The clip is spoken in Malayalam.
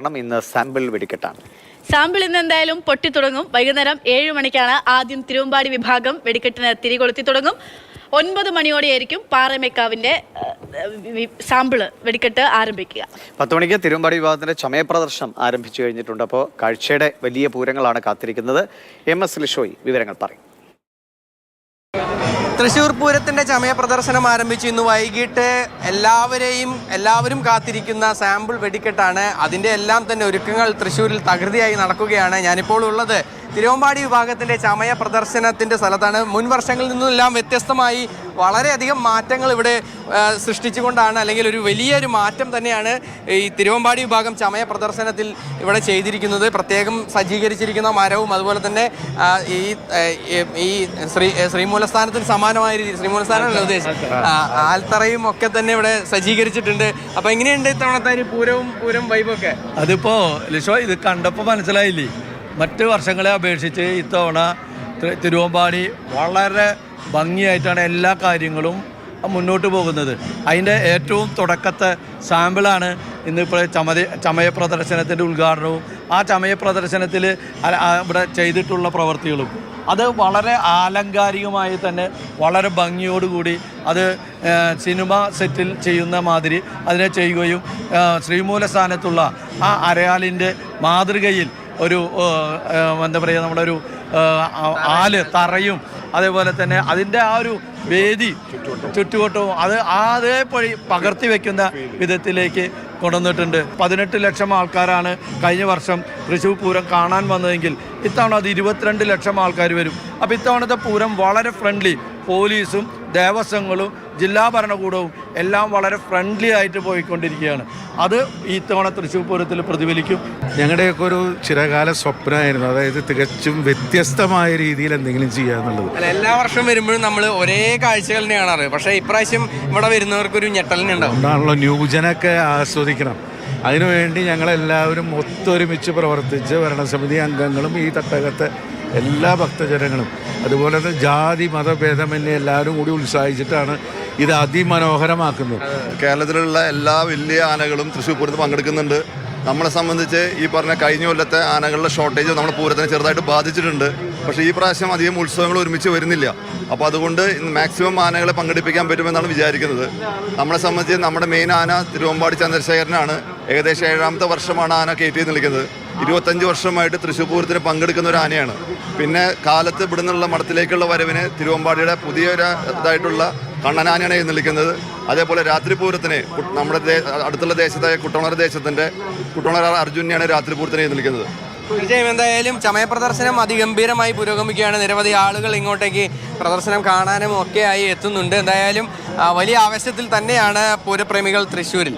കാരണം ഇന്ന് സാമ്പിൾ വെടിക്കെട്ടാണ്. സാമ്പിൾ ഇന്ന് എന്തായാലും പൊട്ടി തുടങ്ങും. വൈകുന്നേരം ഏഴ് മണിക്കാണ് ആദ്യം തിരുവമ്പാടി വിഭാഗം വെടിക്കെട്ടിന് തിരികൊളുത്തി തുടങ്ങും. ഒൻപത് മണിയോടെയായിരിക്കും പാറമേക്കാവിന്റെ സാമ്പിൾ വെടിക്കെട്ട് ആരംഭിക്കുക. പത്ത് മണിക്ക് തിരുവമ്പാടി വിഭാഗത്തിന്റെ ചമയ പ്രദർശനം ആരംഭിച്ചു കഴിഞ്ഞിട്ടുണ്ട്. അപ്പോൾ കാഴ്ചയുടെ വലിയ പൂരങ്ങളാണ് കാത്തിരിക്കുന്നത്. എം എസ് ലിഷോയി വിവരങ്ങൾ പറയും. തൃശ്ശൂർ പൂരത്തിന്റെ ചമയ പ്രദർശനം ആരംഭിച്ചു. ഇന്ന് വൈകിട്ട് എല്ലാവരെയും എല്ലാവരും കാത്തിരിക്കുന്ന സാമ്പിൾ വെടിക്കെട്ടാണ്. അതിന്റെ എല്ലാം തന്നെ ഒരുക്കങ്ങൾ തൃശ്ശൂരിൽ തകൃതിയായി നടക്കുകയാണ് ഞാനിപ്പോൾ ഉള്ളത്. തിരുവമ്പാടി വിഭാഗത്തിന്റെ ചമയ പ്രദർശനത്തിന്റെ സ്ഥലത്താണ് മുൻ വർഷങ്ങളിൽ നിന്നെല്ലാം വ്യത്യസ്തമായി വളരെയധികം മാറ്റങ്ങൾ ഇവിടെ സൃഷ്ടിച്ചുകൊണ്ടാണ് അല്ലെങ്കിൽ ഒരു വലിയൊരു മാറ്റം തന്നെയാണ് ഈ തിരുവമ്പാടി വിഭാഗം ചമയ പ്രദർശനത്തിൽ ഇവിടെ ചെയ്തിരിക്കുന്നത്. പ്രത്യേകം സജ്ജീകരിച്ചിരിക്കുന്ന മരവും അതുപോലെ തന്നെ ഈ ഈ- ശ്രീ ശ്രീമൂലസ്ഥാനത്തിന് സമാനമായ രീതി ശ്രീമൂലസ്ഥാനമല്ല ഉദ്ദേശിച്ചത് ആൽത്തറയും ഒക്കെ തന്നെ ഇവിടെ സജ്ജീകരിച്ചിട്ടുണ്ട്. അപ്പൊ എങ്ങനെയുണ്ട് ഇത്തവണത്തെ പൂരവും പൂരം വൈബൊക്കെ അതിപ്പോ ലിഷോ ഇത് കണ്ടപ്പോൾ മനസ്സിലായില്ലേ? മറ്റ് വർഷങ്ങളെ അപേക്ഷിച്ച് ഇത്തവണ തിരുവമ്പാടി വളരെ ഭംഗിയായിട്ടാണ് എല്ലാ കാര്യങ്ങളും മുന്നോട്ട് പോകുന്നത്. അതിന്റെ ഏറ്റവും തുടക്കത്തെ സാമ്പിളാണ് ഇന്നിപ്പോൾ ചമത ചമയ പ്രദർശനത്തിന്റെ ഉദ്ഘാടനവും ആ ചമയ പ്രദർശനത്തിൽ ഇവിടെ ചെയ്തിട്ടുള്ള പ്രവൃത്തികളും അത് വളരെ ആലങ്കാരികമായി തന്നെ വളരെ ഭംഗിയോടുകൂടി അത് സിനിമ സെറ്റിൽ ചെയ്യുന്ന മാതിരി അതിനെ ചെയ്യുകയും ശ്രീമൂലസ്ഥാനത്തുള്ള ആ അരയാലിന്റെ മാതൃകയിൽ ഒരു എന്താ പറയുക നമ്മുടെ ഒരു ആൽ തറയും അതേപോലെ തന്നെ അതിന്റെ ആ ഒരു വേദി ചുറ്റുവട്ടവും അത് അതേപോലെ പകർത്തി വെക്കുന്ന വിധത്തിലേക്ക് കൊണ്ടുവന്നിട്ടുണ്ട്. പതിനെട്ട് ലക്ഷം ആൾക്കാരാണ് കഴിഞ്ഞ വർഷം തൃശ്ശൂർ പൂരം കാണാൻ വന്നതെങ്കിൽ ഇത്തവണ അത് ഇരുപത്തിരണ്ട് ലക്ഷം ആൾക്കാർ വരും. അപ്പോൾ ഇത്തവണത്തെ പൂരം വളരെ ഫ്രണ്ട്ലി പോലീസും ദേവസ്വങ്ങളും ജില്ലാ ഭരണകൂടവും എല്ലാം വളരെ ഫ്രണ്ട്ലി ആയിട്ട് പോയിക്കൊണ്ടിരിക്കുകയാണ്. അത് ഈ തവണ തൃശ്ശൂർ പൂരത്തിൽ പ്രതിഫലിക്കും. ഞങ്ങളുടെയൊക്കെ ഒരു ചിരകാല സ്വപ്നമായിരുന്നു അതായത് തികച്ചും വ്യത്യസ്തമായ രീതിയിൽ എന്തെങ്കിലും ചെയ്യുക എന്നുള്ളത്. അല്ല എല്ലാ വർഷവും വരുമ്പോഴും നമ്മൾ ഒരേ കാഴ്ചകൾ തന്നെ കാണാറ് പക്ഷേ ഇപ്രാവശ്യം ഇവിടെ വരുന്നവർക്കൊരു ഞെട്ടലിനുണ്ടാവും അതുകൊണ്ടാണല്ലോ ന്യൂജനൊക്കെ ആസ്വദിക്കണം. അതിനുവേണ്ടി ഞങ്ങളെല്ലാവരും ഒത്തൊരുമിച്ച് പ്രവർത്തിച്ച് ഭരണസമിതി അംഗങ്ങളും ഈ തട്ടകത്തെ എല്ലാ ഭക്തജനങ്ങളും അതുപോലെ തന്നെ ജാതി മതഭേദമന്യേ എല്ലാവരും കൂടി ഉത്സാഹിച്ചിട്ടാണ് ഇത് അതിമനോഹരമാക്കുന്നത്. കേരളത്തിലുള്ള എല്ലാ വലിയ ആനകളും തൃശ്ശൂർ പൂരത്തിൽ പങ്കെടുക്കുന്നുണ്ട്. നമ്മളെ സംബന്ധിച്ച് ഈ പറഞ്ഞ കഴിഞ്ഞ കൊല്ലത്തെ ആനകളുടെ ഷോർട്ടേജ് നമ്മുടെ പൂരത്തിനെ ചെറുതായിട്ട് ബാധിച്ചിട്ടുണ്ട്. പക്ഷേ ഈ പ്രാവശ്യം അധികം ഉത്സവങ്ങൾ ഒരുമിച്ച് വരുന്നില്ല. അപ്പോൾ അതുകൊണ്ട് മാക്സിമം ആനകളെ പങ്കെടുപ്പിക്കാൻ പറ്റുമെന്നാണ് വിചാരിക്കുന്നത്. നമ്മളെ സംബന്ധിച്ച് നമ്മുടെ മെയിൻ ആന തിരുവമ്പാടി ചന്ദ്രശേഖരനാണ്. ഏകദേശം ഏഴാമത്തെ വർഷമാണ് ആന കയറ്റി നിൽക്കുന്നത് ഇരുപത്തഞ്ച് വർഷമായിട്ട് തൃശ്ശൂർ പൂരത്തിന് പങ്കെടുക്കുന്ന ഒരു ആനയാണ്. പിന്നെ കാലത്ത് ഇവിടെ നിന്നുള്ള മഠത്തിലേക്കുള്ള വരവിന് തിരുവമ്പാടിയുടെ പുതിയൊരു ഇതായിട്ടുള്ള കണ്ണനാനയാണ് എഴുന്നള്ളിക്കുന്നത്. അതേപോലെ രാത്രി പൂരത്തിന് നമ്മുടെ അടുത്തുള്ള ദേശത്തായ കുട്ടണർ ദേശത്തിന്റെ കുട്ടണർ അർജുനെയാണ് രാത്രി പൂരത്തിന് എഴുന്നള്ളിക്കുന്നത്. തീർച്ചയായും എന്തായാലും ചമയ പ്രദർശനം അതിഗംഭീരമായി പുരോഗമിക്കുകയാണ്. നിരവധി ആളുകൾ ഇങ്ങോട്ടേക്ക് പ്രദർശനം കാണാനും ഒക്കെയായി എത്തുന്നുണ്ട്. എന്തായാലും വലിയ ആവേശത്തിൽ തന്നെയാണ് പൂരപ്രേമികൾ തൃശ്ശൂരിൽ